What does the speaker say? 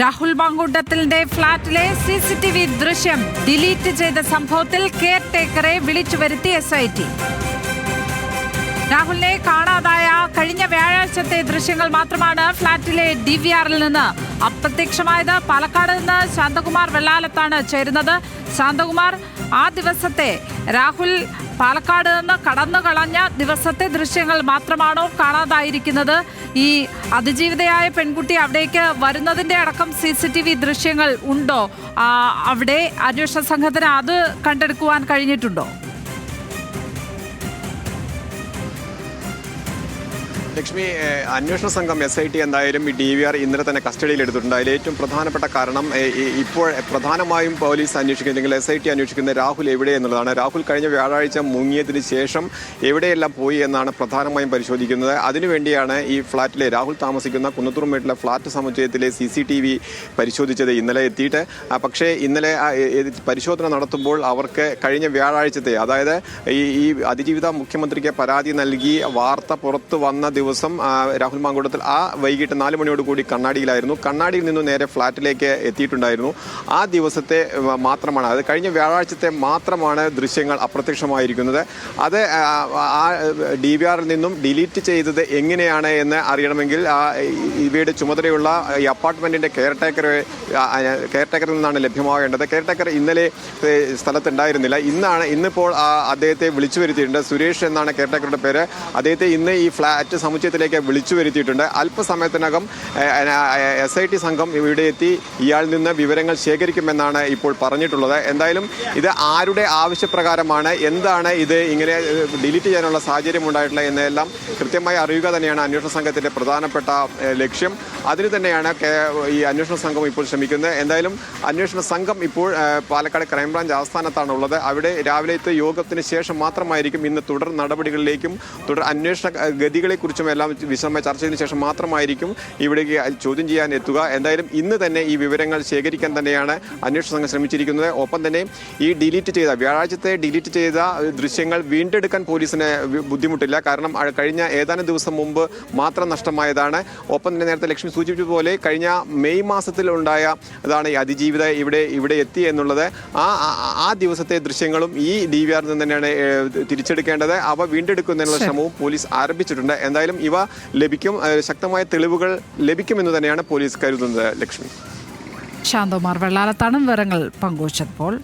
രാഹുൽ മാങ്കൂട്ടത്തിന്റെ ഫ്ളാറ്റിലെ C C T V ദൃശ്യം ഡിലീറ്റ് ചെയ്ത സംഭവത്തിൽ കെയർ ടേക്കറെ വിളിച്ചു വരുത്തി എസ് ഐ ടി രാഹുലിനെ കാണാതായ കഴിഞ്ഞ വ്യാഴാഴ്ചത്തെ ദൃശ്യങ്ങൾ മാത്രമാണ് ഫ്ളാറ്റിലെ ഡി വി ആറിൽ നിന്ന് അപ്രത്യക്ഷമായത്. പാലക്കാട് നിന്ന് ശാന്തകുമാർ വെള്ളാലത്താണ് ചേരുന്നത്. ശാന്തകുമാർ ആ ദിവസത്തെ രാഹുൽ പാലക്കാട് നിന്ന് കടന്നു കളഞ്ഞ ദിവസത്തെ ദൃശ്യങ്ങൾ മാത്രമാണോ കാണാതായിരിക്കുന്നത്? ഈ അതിജീവിതയായ പെൺകുട്ടി അവിടേക്ക് വരുന്നതിന്റെ അടക്കം സി സി ടി വി ദൃശ്യങ്ങൾ ഉണ്ടോ? അവിടെ അന്വേഷണ സംഘത്തിന് അത് കണ്ടെടുക്കുവാൻ കഴിഞ്ഞിട്ടുണ്ടോ? ലക്ഷ്മി അന്വേഷണ സംഘം എസ് ഐ ടി എന്തായാലും ഈ ഡി വി ആർ ഇന്നലെ തന്നെ കസ്റ്റഡിയിൽ എടുത്തിട്ടുണ്ട്. അതിൽ ഏറ്റവും പ്രധാനപ്പെട്ട കാരണം ഇപ്പോൾ പ്രധാനമായും പോലീസ് അന്വേഷിക്കുന്നത് അല്ലെങ്കിൽ എസ് ഐ ടി അന്വേഷിക്കുന്ന രാഹുൽ എവിടെ എന്നുള്ളതാണ്. രാഹുൽ കഴിഞ്ഞ വ്യാഴാഴ്ച മുങ്ങിയതിന് ശേഷം എവിടെയെല്ലാം പോയി എന്നാണ് പ്രധാനമായും പരിശോധിക്കുന്നത്. അതിനുവേണ്ടിയാണ് ഈ ഫ്ളാറ്റിലെ രാഹുൽ താമസിക്കുന്ന കുന്നത്തൂർമേട്ടിലെ ഫ്ളാറ്റ് സമുച്ചയത്തിലെ സി സി ടി വി പരിശോധിച്ചത് ഇന്നലെ എത്തിയിട്ട്. പക്ഷേ ഇന്നലെ പരിശോധന നടത്തുമ്പോൾ അവർക്ക് കഴിഞ്ഞ വ്യാഴാഴ്ചത്തെ അതായത് ഈ ഈ അതിജീവിത മുഖ്യമന്ത്രിക്ക് പരാതി നൽകി വാർത്ത പുറത്തു വന്ന ദിവസം രാഹുൽ മാങ്കൂട്ടത്തിൽ ആ വൈകിട്ട് നാല് മണിയോട് കൂടി കണ്ണാടിയിലായിരുന്നു. കണ്ണാടിയിൽ നിന്നും നേരെ ഫ്ളാറ്റിലേക്ക് എത്തിയിട്ടുണ്ടായിരുന്നു. ആ ദിവസത്തെ മാത്രമാണ് അത് കഴിഞ്ഞ വ്യാഴാഴ്ചത്തെ മാത്രമാണ് ദൃശ്യങ്ങൾ അപ്രത്യക്ഷമായിരിക്കുന്നത്. അത് ആ, ഡി വി ആറിൽ നിന്നും ഡിലീറ്റ് ചെയ്തത് എങ്ങനെയാണ് എന്ന് അറിയണമെങ്കിൽ ഇവയുടെ ചുമതലയുള്ള ഈ അപ്പാർട്ട്മെന്റിന്റെ കെയർ ടേക്കർ കെയർ ടേക്കറിൽ നിന്നാണ് ലഭ്യമാകേണ്ടത്. കെയർ ടേക്കർ ഇന്നലെ സ്ഥലത്തുണ്ടായിരുന്നില്ല. ഇന്നാണ് ഇന്നിപ്പോൾ അദ്ദേഹത്തെ വിളിച്ചു വരുത്തിയിട്ടുണ്ട്. സുരേഷ് എന്നാണ് കെയർ ടേക്കറുടെ പേര്. അദ്ദേഹത്തെ ഇന്ന് ഈ ഫ്ലാറ്റ് സമുച്ചയത്തിലേക്ക് വിളിച്ചു വരുത്തിയിട്ടുണ്ട്. അല്പസമയത്തിനകം എസ് ഐ ടി സംഘം ഇവിടെ എത്തി ഇയാളിൽ നിന്ന് വിവരങ്ങൾ ശേഖരിക്കുമെന്നാണ് ഇപ്പോൾ പറഞ്ഞിട്ടുള്ളത്. എന്തായാലും ഇത് ആരുടെ ആവശ്യപ്രകാരമാണ്? എന്താണ് ഇത് ഇങ്ങനെ ഡിലീറ്റ് ചെയ്യാനുള്ള സാഹചര്യം ഉണ്ടായിട്ടുള്ള എന്നെല്ലാം കൃത്യമായി അറിയുക തന്നെയാണ് അന്വേഷണ സംഘത്തിന്റെ പ്രധാനപ്പെട്ട ലക്ഷ്യം. അതിന് തന്നെയാണ് ഈ അന്വേഷണ സംഘം ഇപ്പോൾ ശ്രമിക്കുന്നത്. എന്തായാലും അന്വേഷണ സംഘം ഇപ്പോൾ പാലക്കാട് ക്രൈംബ്രാഞ്ച് ആസ്ഥാനത്താണ് ഉള്ളത് അവിടെ രാവിലത്തെ യോഗത്തിന് ശേഷം മാത്രമായിരിക്കും ഇന്ന് തുടർ നടപടികളിലേക്കും തുടർ അന്വേഷണ ഗതികളെക്കുറിച്ചും എല്ലാം വിശദമായി ചർച്ച ചെയ്തതിനു ശേഷം മാത്രമായിരിക്കും ഇവിടേക്ക് ചോദ്യം ചെയ്യാൻ എത്തുക. എന്തായാലും ഇന്ന് തന്നെ ഈ വിവരങ്ങൾ ശേഖരിക്കാൻ തന്നെയാണ് അന്വേഷണ സംഘം ശ്രമിച്ചിരിക്കുന്നത്. ഒപ്പം തന്നെ ഈ ഡിലീറ്റ് ചെയ്ത വ്യാഴാഴ്ചത്തെ ഡിലീറ്റ് ചെയ്ത ദൃശ്യങ്ങൾ വീണ്ടെടുക്കാൻ പോലീസിന് ബുദ്ധിമുട്ടില്ല. കാരണം കഴിഞ്ഞ ഏതാനും ദിവസം മുമ്പ് മാത്രം നഷ്ടമായതാണ്. ഒപ്പം തന്നെ നേരത്തെ ലക്ഷ്മി സൂചിപ്പിച്ചതുപോലെ കഴിഞ്ഞ മെയ് മാസത്തിൽ ഉണ്ടായ അതാണ് ഈ അതിജീവിത ഇവിടെ ഇവിടെ എത്തി എന്നുള്ളത്. ആ- ആ ദിവസത്തെ ദൃശ്യങ്ങളും ഈ ഡി വി ആറിൽ നിന്ന് തന്നെയാണ് തിരിച്ചെടുക്കേണ്ടത്. അവ വീണ്ടെടുക്കുന്നതിനുള്ള ശ്രമവും പോലീസ് ആരംഭിച്ചിട്ടുണ്ട്. എന്തായാലും ഇവ ലഭിക്കും. ശക്തമായ തെളിവുകൾ ലഭിക്കുമെന്ന് തന്നെയാണ് പോലീസ് കരുതുന്നത് ലക്ഷ്മി. ശാന്തകുമാർ വെള്ളാലത്താണ് വിവരങ്ങൾ പങ്കുവച്ചപ്പോൾ